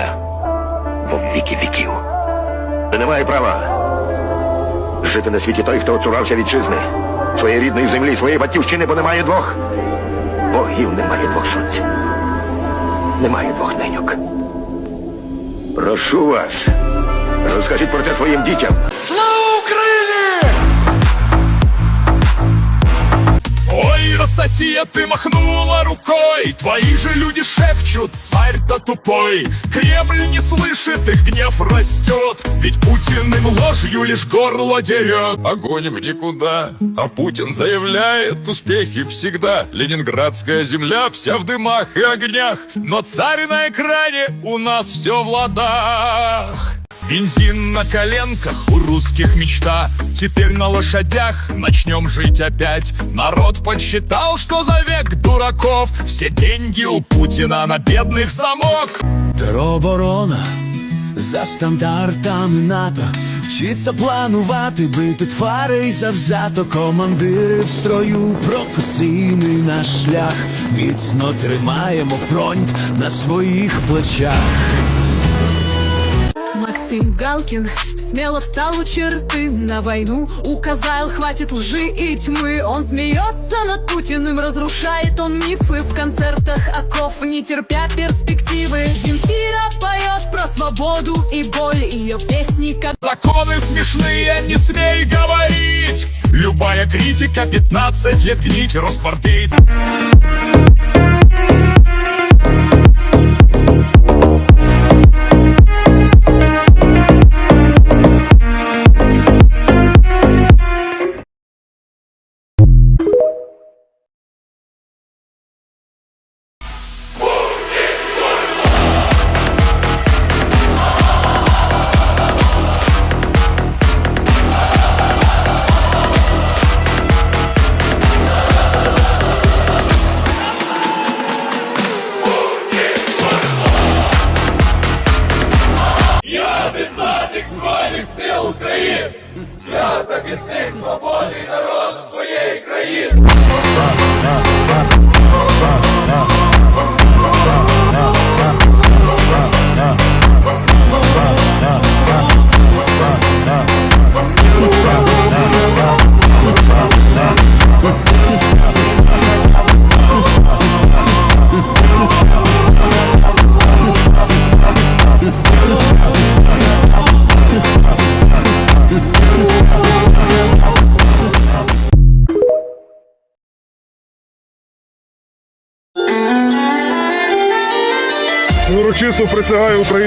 Україна во віки віків. Не має права жити на світі той, хто оцурався вітчизни, своєї рідної землі, своєї батьківщини, бо немає двох. Богів немає двох сонців. Немає двох неньок. Прошу вас, розкажіть про це своїм дітям. Слава Украине! Россия, ты махнула рукой. Твои же люди шепчут, царь-то тупой. Кремль не слышит, их гнев растет. Ведь Путин им ложью лишь горло дерет. Огонь в никуда, а Путин заявляет Успехи всегда, ленинградская земля Вся в дымах и огнях. Но царь на экране, у нас все в ладах Бензин на коленках, у русских мечта Теперь на лошадях начнем жить опять Народ подсчитал, что за век дураков Все деньги у Путина на бедных замок Тероборона за стандартами НАТО Вчиться планувати, бити твари і завзято Командири в строю, професійний наш шлях Міцно тримаємо фронт на своїх плечах Максим Галкин смело встал у черты. На войну Указал, хватит лжи и тьмы. Он смеется над Путиным, разрушает он мифы. В концертах оков, не терпя перспективы. Земфира поет про свободу и боль. Ее песни как Законы смешные, не смей говорить. Любая критика 15 лет гнить Роспортейт Я десантник Збройних сил України! Я захисник свободи народу! Yeah, yeah, yeah. Урочисто присягаю Україні.